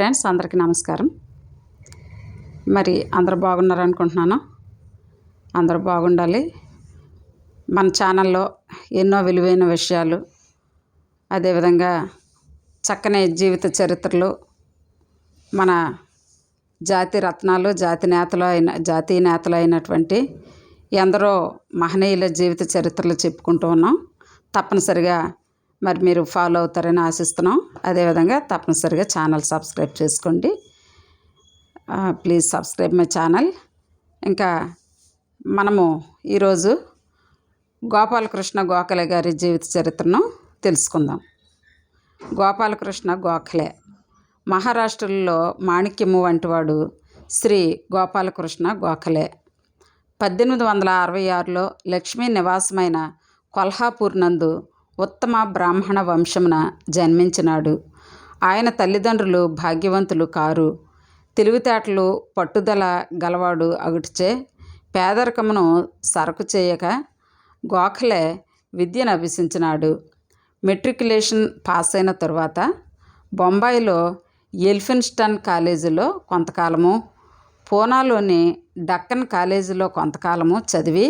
Friends అందరికీ నమస్కారం. మరి అందరు బాగున్నారు అనుకుంటున్నాను. అందరూ బాగుండాలి. మన ఛానల్లో ఎన్నో విలువైన విషయాలు అదేవిధంగా చక్కని జీవిత చరిత్రలు మన జాతి రత్నాలు జాతి నేతలు అయిన జాతీయ నేతలు అయినటువంటి ఎందరో మహనీయుల జీవిత చరిత్రలు చెప్పుకుంటూ ఉన్నాం. తప్పనిసరిగా మరి మీరు ఫాలో అవుతారని ఆశిస్తున్నాం. అదేవిధంగా తప్పనిసరిగా ఛానల్ సబ్స్క్రైబ్ చేసుకోండి. ప్లీజ్ సబ్స్క్రైబ్ మై ఛానల్ ఇంకా మనము ఈరోజు గోపాలకృష్ణ గోఖలే గారి జీవిత చరిత్రను తెలుసుకుందాం. గోపాలకృష్ణ గోఖలే మహారాష్ట్రలో మాణిక్యము వంటివాడు శ్రీ గోపాలకృష్ణ గోఖలే. పద్దెనిమిది వందల అరవై ఆరులో లక్ష్మీ నివాసమైన కొల్హాపూర్ నందు ఉత్తమ బ్రాహ్మణ వంశమున జన్మించినాడు. ఆయన తల్లిదండ్రులు భాగ్యవంతులు కారు. తెలివితేటలు పట్టుదల గలవాడు అగుటిచే పేదరికమును సరకు చేయక గోఖలే విద్యను అభ్యసించినాడు. మెట్రికులేషన్ పాస్ అయిన తరువాత బొంబాయిలో ఎల్ఫిన్స్టన్ కాలేజీలో కొంతకాలము పూనాలోని డక్కన్ కాలేజీలో కొంతకాలము చదివి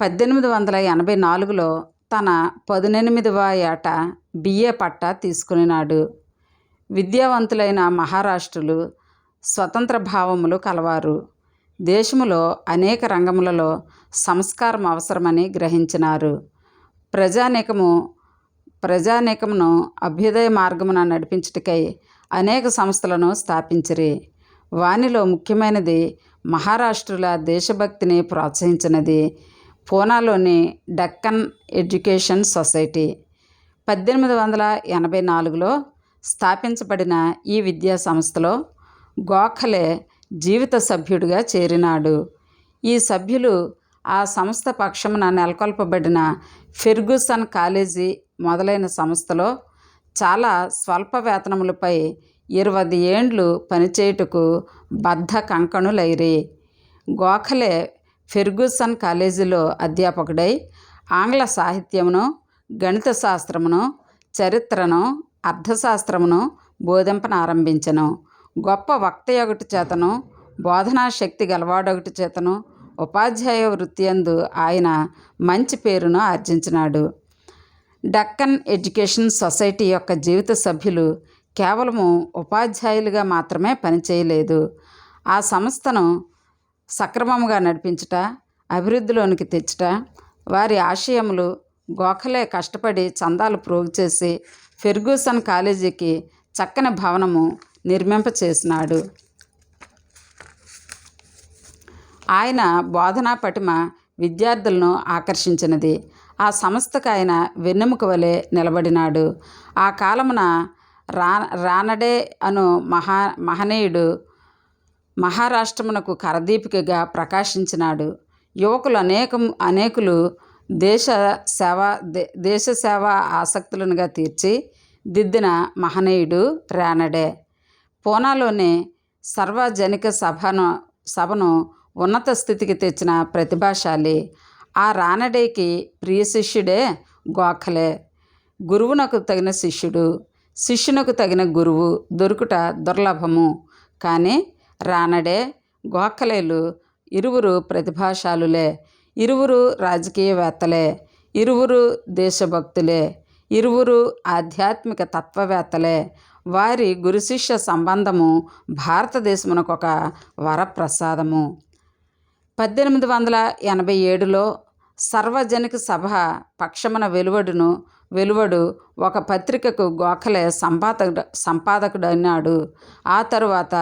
పద్దెనిమిది వందల ఎనభై నాలుగులో తన పదునెనిమిదవ ఏట బిఏ పట్టా తీసుకునినాడు. విద్యావంతులైన మహారాష్ట్రులు స్వతంత్ర భావములు కలవారు. దేశములో అనేక రంగములలో సంస్కారం అవసరమని గ్రహించినారు. ప్రజానీకము ప్రజానీకమును అభ్యుదయ మార్గమున నడిపించుటకై అనేక సంస్థలను స్థాపించిరి. వానిలో ముఖ్యమైనది మహారాష్ట్రుల దేశభక్తిని ప్రోత్సహించినది. పూనాలోని డక్కన్ ఎడ్యుకేషన్ సొసైటీ. పద్దెనిమిది వందల ఎనభై నాలుగులో స్థాపించబడిన ఈ విద్యా సంస్థలో గోఖలే జీవిత సభ్యుడిగా చేరినాడు. ఈ సభ్యులు ఆ సంస్థ పక్షమున నెలకొల్పబడిన ఫెర్గూసన్ కాలేజీ మొదలైన సంస్థలో చాలా స్వల్ప వేతనములపై ఇరవై ఏండ్లు పనిచేయుటకు బద్ధ కంకణులైరి గోఖలే ఫెర్గూసన్ కాలేజీలో అధ్యాపకుడై ఆంగ్ల సాహిత్యమును గణిత శాస్త్రమును చరిత్రను అర్థశాస్త్రమును బోధింపనారంభించను గొప్ప వక్త ఒకటి చేతను బోధనా శక్తి గలవాడొకటి చేతను ఉపాధ్యాయ వృత్తి అందు ఆయన మంచి పేరును ఆర్జించినాడు. డక్కన్ ఎడ్యుకేషన్ సొసైటీ యొక్క జీవిత సభ్యులు కేవలము ఉపాధ్యాయులుగా మాత్రమే పనిచేయలేదు. ఆ సంస్థను సక్రమముగా నడిపించుట అభివృద్ధిలోనికి తెచ్చుట వారి ఆశయములు గోఖలే కష్టపడి చందాలు ప్రోగు చేసి ఫెర్గూసన్ కాలేజీకి చక్కని భవనము నిర్మింపచేసినాడు. ఆయన బోధనా పటిమ విద్యార్థులను ఆకర్షించినది. ఆ సంస్థకు ఆయన వెన్నెముక వలె నిలబడినాడు. ఆ కాలమున రా రానడే అను మహా మహనీయుడు మహారాష్ట్రమునకు కరదీపికగా ప్రకాశించినాడు. యువకులు అనేకం అనేకులు దేశ సేవ దే దేశ సేవ ఆసక్తులనుగా తీర్చి దిద్దిన మహనీయుడు రానడే. పూనాలోని సర్వజనిక సభను సభను ఉన్నత స్థితికి తెచ్చిన ప్రతిభాశాలి. ఆ రానడేకి ప్రియ శిష్యుడే గోఖలే. గురువునకు తగిన శిష్యుడు శిష్యునకు తగిన గురువు దొరుకుట దుర్లభము. కానీ రానడే గోఖలేలు ఇరువురు ప్రతిభాశాలులే ఇరువురు రాజకీయవేత్తలే ఇరువురు దేశభక్తులే ఇరువురు ఆధ్యాత్మిక తత్వవేత్తలే. వారి గురు శిష్య సంబంధము భారతదేశమునకు ఒక వరప్రసాదము. పద్దెనిమిది వందల ఎనభై ఏడులో సర్వజనిక సభ పక్షమున వెలువడును వెలువడు ఒక పత్రికకు గోఖలే సంపాదకుడు సంపాదకుడైనాడు ఆ తరువాత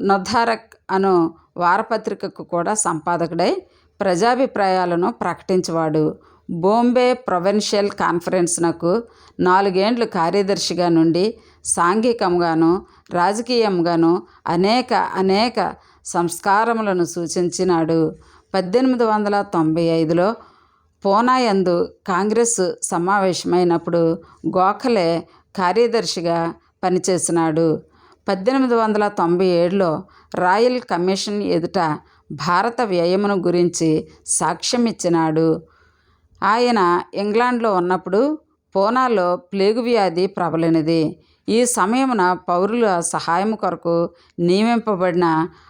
నుధారక్ అను వారపత్రికకు కూడా సంపాదకుడై ప్రజాభిప్రాయాలను ప్రకటించేవాడు. బొంబే ప్రొవిన్షియల్ కాన్ఫరెన్స్నకు నాలుగేండ్లు కార్యదర్శిగా నుండి సాంఘికంగాను రాజకీయంగాను అనేక అనేక సంస్కారములను సూచించినాడు. పద్దెనిమిది వందల తొంభై ఐదులో పూనాయందు కాంగ్రెస్ సమావేశమైనప్పుడు గోఖలే కార్యదర్శిగా పనిచేసినాడు. పద్దెనిమిది వందల తొంభై ఏడులో రాయల్ కమిషన్ ఎదుట భారత వ్యయమును గురించి సాక్ష్యం ఇచ్చినాడు ఆయన ఇంగ్లాండ్లో ఉన్నప్పుడు పూనాలో ప్లేగు వ్యాధి ప్రబలినది. ఈ సమయమున పౌరుల సహాయం కొరకు నియమింపబడిన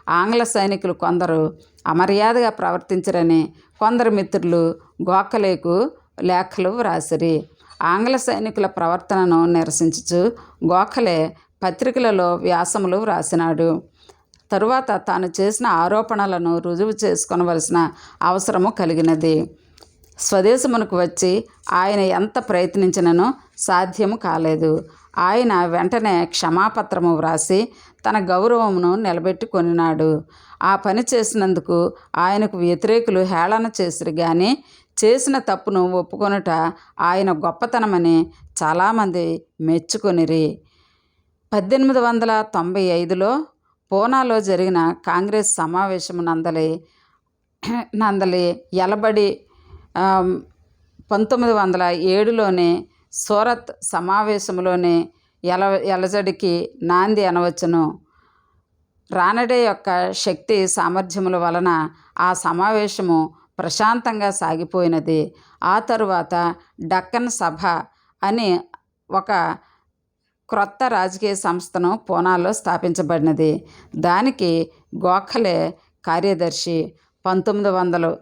ఆంగ్ల సైనికులు కొందరు అమర్యాదగా ప్రవర్తించరని కొందరు మిత్రులు గోఖలేకు లేఖలు వ్రాసిరి. ఆంగ్ల సైనికుల ప్రవర్తనను నిరసించుచు గోఖలే పత్రికలలో వ్యాసములు వ్రాసినాడు. తరువాత తాను చేసిన ఆరోపణలను రుజువు చేసుకొనవలసిన అవసరము కలిగినది. స్వదేశమునకు వచ్చి ఆయన ఎంత ప్రయత్నించినను సాధ్యము కాలేదు. ఆయన వెంటనే క్షమాపత్రము వ్రాసి తన గౌరవమును నిలబెట్టుకొనినాడు. ఆ పని చేసినందుకు ఆయనకు వ్యతిరేకులు హేళన చేసిరు కానీ చేసిన తప్పును ఒప్పుకొనుట ఆయన గొప్పతనమని చాలామంది మెచ్చుకొనిరి. పద్దెనిమిది వందల తొంభై ఐదులో పూనాలో జరిగిన కాంగ్రెస్ సమావేశం నందలి నందలి ఎలబడి పంతొమ్మిది వందల ఏడులోనే సూరత్ సమావేశంలోనే ఎల ఎలజడికి నాంది అనవచ్చును. రానడే యొక్క శక్తి సామర్థ్యముల వలన ఆ సమావేశము ప్రశాంతంగా సాగిపోయినది. ఆ తరువాత డక్కన్ సభ అని ఒక క్రొత్త రాజకీయ సంస్థను పూనాలో స్థాపించబడినది. దానికి గోఖలే కార్యదర్శి పంతొమ్మిది వందలు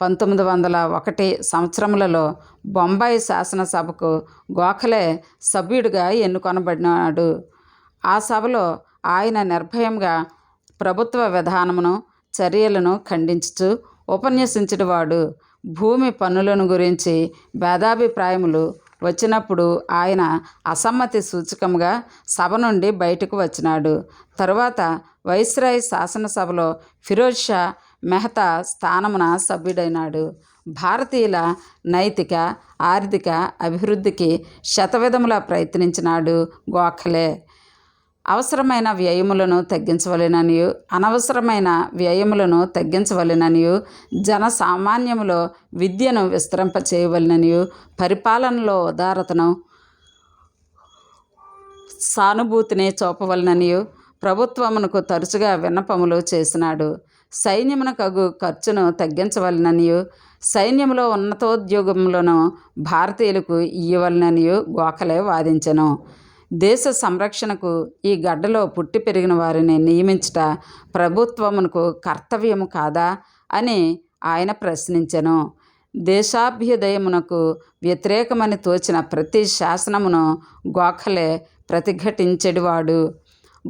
పంతొమ్మిది వందల ఒకటి సంవత్సరములలో బొంబాయి శాసనసభకు గోఖలే సభ్యుడిగా ఎన్నుకొనబడినాడు. ఆ సభలో ఆయన నిర్భయంగా ప్రభుత్వ విధానమును చర్యలను ఖండించుచు ఉపన్యసించడవాడు. భూమి పన్నులను గురించి భేదాభిప్రాయములు వచ్చినప్పుడు ఆయన అసమ్మతి సూచకంగా సభ నుండి బయటకు వచ్చినాడు. తరువాత వైస్రాయ్ శాసనసభలో ఫిరోజ్ షా మెహతా స్థానమున సభ్యుడైనాడు. భారతీయుల నైతిక ఆర్థిక అభివృద్ధికి శతవిధముల ప్రయత్నించినాడు గోఖలే. అవసరమైన వ్యయములను తగ్గించవలెననియు అనవసరమైన వ్యయములను తగ్గించవలెననియు జన సామాన్యములో విద్యను విస్తరింప చేయవలెననియు పరిపాలనలో ఉదారతను సానుభూతిని చూపవలననియు ప్రభుత్వమునకు తరచుగా విన్నపములు చేసినాడు. సైన్యమునకగు ఖర్చును తగ్గించవలననియు సైన్యంలో ఉన్నతోద్యోగములను భారతీయులకు ఇయ్యవలననియు గోఖలే వాదించెను. దేశ సంరక్షణకు ఈ గడ్డలో పుట్టి పెరిగిన వారిని నియమించట ప్రభుత్వమునకు కర్తవ్యము కాదా అని ఆయన ప్రశ్నించెను. దేశాభ్యుదయమునకు వ్యతిరేకమని తోచిన ప్రతి శాసనమును గోఖలే ప్రతిఘటించెడివాడు.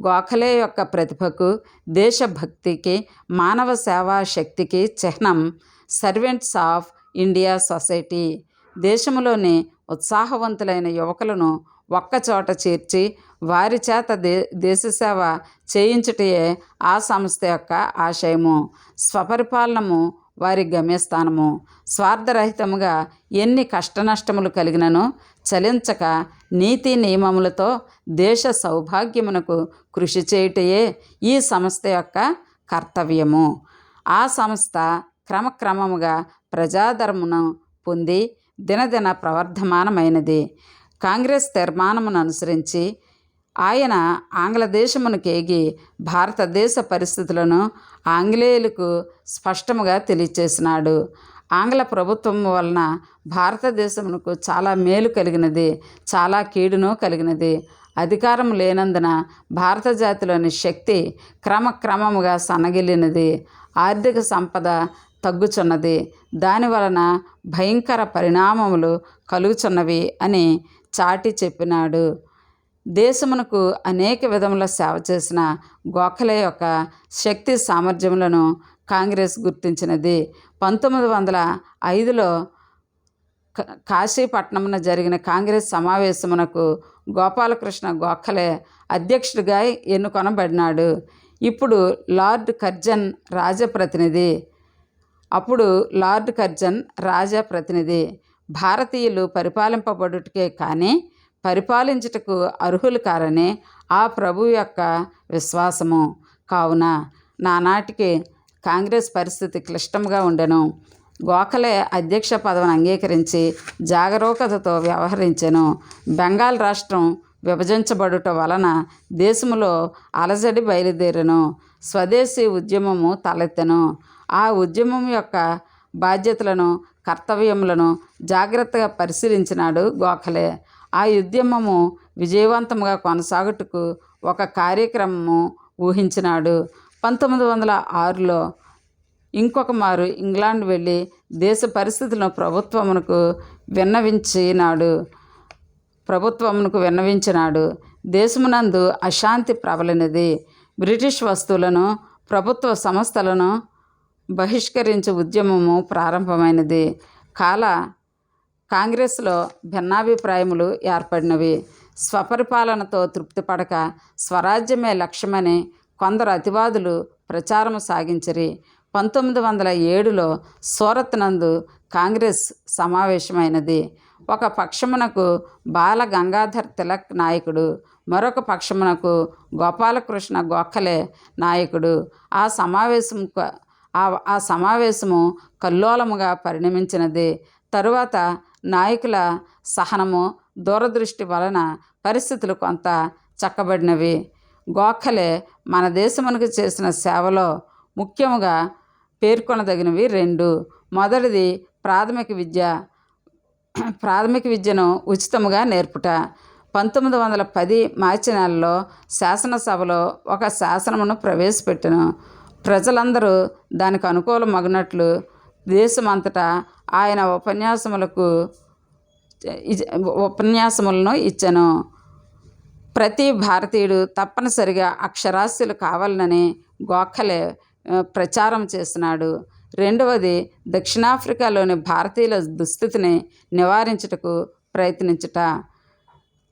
గోఖలే యొక్క ప్రతిభకు దేశభక్తికి మానవ సేవా శక్తికి చిహ్నం సర్వెంట్స్ ఆఫ్ ఇండియా సొసైటీ. దేశంలోని ఉత్సాహవంతులైన యువకులను ఒక్కచోట చేర్చి వారి చేత దే దేశసేవ చేయించుటయే ఆ సంస్థ యొక్క ఆశయము. స్వపరిపాలనము వారి గమ్యస్థానము. స్వార్థరహితముగా ఎన్ని కష్టనష్టములు కలిగినను చలించక నీతి నియమములతో దేశ సౌభాగ్యమునకు కృషి చేయుటయే ఈ సంస్థ యొక్క కర్తవ్యము. ఆ సంస్థ క్రమక్రమముగా ప్రజాధర్మను పొంది దినదిన ప్రవర్ధమానమైనది. కాంగ్రెస్ తీర్మానమును అనుసరించి ఆయన ఆంగ్లదేశమునకేగి భారతదేశ పరిస్థితులను ఆంగ్లేయులకు స్పష్టముగా తెలియచేసినాడు. ఆంగ్ల ప్రభుత్వం వలన భారతదేశమునకు చాలా మేలు కలిగినది చాలా కీడును కలిగినది. అధికారం లేనందున భారత జాతిలోని శక్తి క్రమక్రమముగా సన్నగిల్లినది. ఆర్థిక సంపద తగ్గుచున్నది. దాని వలన భయంకర పరిణామములు కలుగుచున్నవి అని చాటి చెప్పినాడు. దేశమునకు అనేక విధముల సేవ చేసిన గోఖలే యొక్క శక్తి సామర్థ్యములను కాంగ్రెస్ గుర్తించినది. పంతొమ్మిది వందల ఐదులో క- కాశీపట్నమున జరిగిన కాంగ్రెస్ సమావేశమునకు గోపాలకృష్ణ గోఖలే అధ్యక్షుడిగా ఎన్నుకొనబడినాడు. ఇప్పుడు లార్డ్ కర్జన్ రాజప్రతినిధి. అప్పుడు లార్డ్ కర్జన్ రాజా ప్రతినిధి. భారతీయులు పరిపాలింపబడుటకే కానీ పరిపాలించుటకు అర్హులు కారని ఆ ప్రభు యొక్క విశ్వాసము. కావున నానాటికి కాంగ్రెస్ పరిస్థితి క్లిష్టంగా ఉండెను. గోఖలే అధ్యక్ష పదవిని అంగీకరించి జాగరూకతతో వ్యవహరించెను. బెంగాల్ రాష్ట్రం విభజించబడుట వలన దేశములో అలజడి బయలుదేరను స్వదేశీ ఉద్యమము తలెత్తెను. ఆ ఉద్యమం యొక్క బాధ్యతలను కర్తవ్యములను జాగ్రత్తగా పరిశీలించినాడు గోఖలే. ఆ ఉద్యమము విజయవంతంగా కొనసాగుటకు ఒక కార్యక్రమము ఊహించినాడు. పంతొమ్మిది వందల ఆరులో ఇంకొక మారు ఇంగ్లాండ్ వెళ్ళి దేశ పరిస్థితులను ప్రభుత్వమునకు విన్నవించినాడు. ప్రభుత్వమునకు విన్నవించినాడు. దేశమునందు అశాంతి ప్రబలినది. బ్రిటిష్ వస్తువులను ప్రభుత్వ సంస్థలను బహిష్కరించే ఉద్యమము ప్రారంభమైనది. కాల కాంగ్రెస్లో భిన్నాభిప్రాయములు ఏర్పడినవి. స్వపరిపాలనతో తృప్తిపడక స్వరాజ్యమే లక్ష్యమని కొందరు అతివాదులు ప్రచారం సాగించిరి. పంతొమ్మిది వందల ఏడులో సూరత్ నందు కాంగ్రెస్ సమావేశమైనది. ఒక పక్షమునకు బాల గంగాధర్ తిలక్ నాయకుడు మరొక పక్షమునకు గోపాలకృష్ణ గోఖలే నాయకుడు. ఆ సమావేశం ఆ ఆ సమావేశము కల్లోలముగా పరిణమించినది. తరువాత నాయకుల సహనము దూరదృష్టి వలన పరిస్థితులు కొంత చక్కబడినవి. గోఖలే మన దేశమునకు చేసిన సేవలో ముఖ్యముగా పేర్కొనదగినవి రెండు. మొదటిది ప్రాథమిక విద్య ప్రాథమిక విద్యను ఉచితముగా నేర్పుట. పంతొమ్మిది వందల పది మార్చి నెలలో శాసనసభలో ఒక శాసనమును ప్రవేశపెట్టను. ప్రజలందరూ దానికి అనుకూలమగినట్లు దేశమంతటా ఆయన ఉపన్యాసములకు ఉపన్యాసములను ఇచ్చాను. ప్రతి భారతీయుడు తప్పనిసరిగా అక్షరాస్యులు కావాలని గోఖలే ప్రచారం చేసినాడు రెండవది దక్షిణాఫ్రికాలోని భారతీయుల దుస్థితిని నివారించుటకు ప్రయత్నించుట.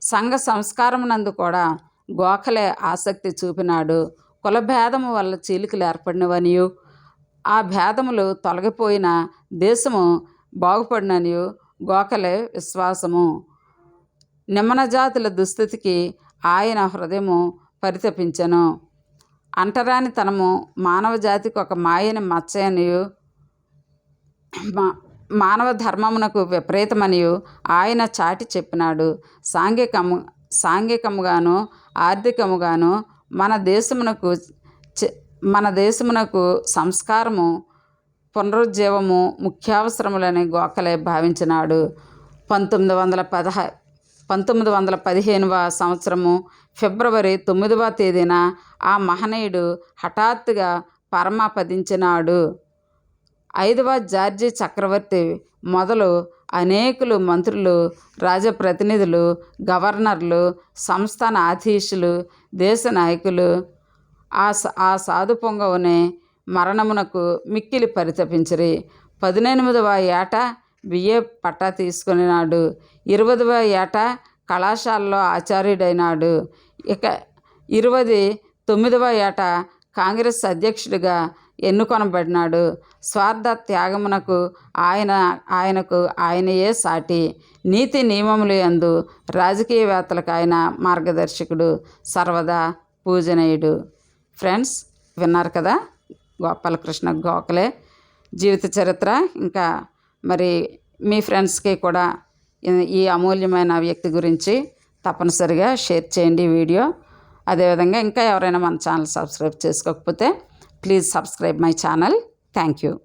సంఘ సంస్కారమునందు కూడా గోఖలే ఆసక్తి చూపినాడు. కుల భేదము వల్ల చీలికలు ఏర్పడినవనియు. ఆ భేదములు తొలగిపోయిన దేశము బాగుపడిననియు. గోఖలే విశ్వాసము. నిమ్మన జాతుల దుస్థితికి ఆయన హృదయము పరితపించెను. అంటరానితనము మానవ జాతికి ఒక మాయని మచ్చయనియు మా- మానవ ధర్మమునకు విపరీతమనియు ఆయన చాటి చెప్పినాడు. సాంఘికము సాంఘికముగాను ఆర్థికముగాను మన దేశమునకు మన దేశమునకు సంస్కారము పునరుజ్జీవము ముఖ్యావసరములని గోఖలే భావించినాడు. పంతొమ్మిది వందల పదహ పంతొమ్మిది వందల పదిహేనవ సంవత్సరము ఫిబ్రవరి తొమ్మిదవ తేదీన ఆ మహనీయుడు హఠాత్తుగా పరమపదించినాడు. ఐదవ జార్జి చక్రవర్తి మొదలు అనేకులు మంత్రులు రాజప్రతినిధులు గవర్నర్లు సంస్థాన ఆధీశులు దేశ నాయకులు ఆ ఆ సాధు పొంగవుని మరణమునకు మిక్కిలి పరితపించిరి. పదినెనిమిదవ ఏట బిఏ పట్టా తీసుకునినాడు. ఇరవదవ ఏట కళాశాలలో ఆచార్యుడైనాడు. ఇక ఇరవది తొమ్మిదవ ఏట కాంగ్రెస్ అధ్యక్షుడిగా ఎన్నుకొనబడినాడు. స్వార్థ త్యాగమునకు ఆయన ఆయనకు ఆయనయే సాటి. నీతి నియమములు యందు రాజకీయవేత్తలకు ఆయన మార్గదర్శకుడు సర్వదా పూజనీయుడు. ఫ్రెండ్స్ విన్నారు కదా? గోపాలకృష్ణ గోఖలే జీవిత చరిత్ర. ఇంకా మరి మీ ఫ్రెండ్స్కి కూడా ఈ- అమూల్యమైన వ్యక్తి గురించి తప్పనిసరిగా షేర్ చేయండి వీడియో. అదేవిధంగా ఇంకా ఎవరైనా మన ఛానల్ సబ్స్క్రైబ్ చేసుకోకపోతే please subscribe my channel. Thank you.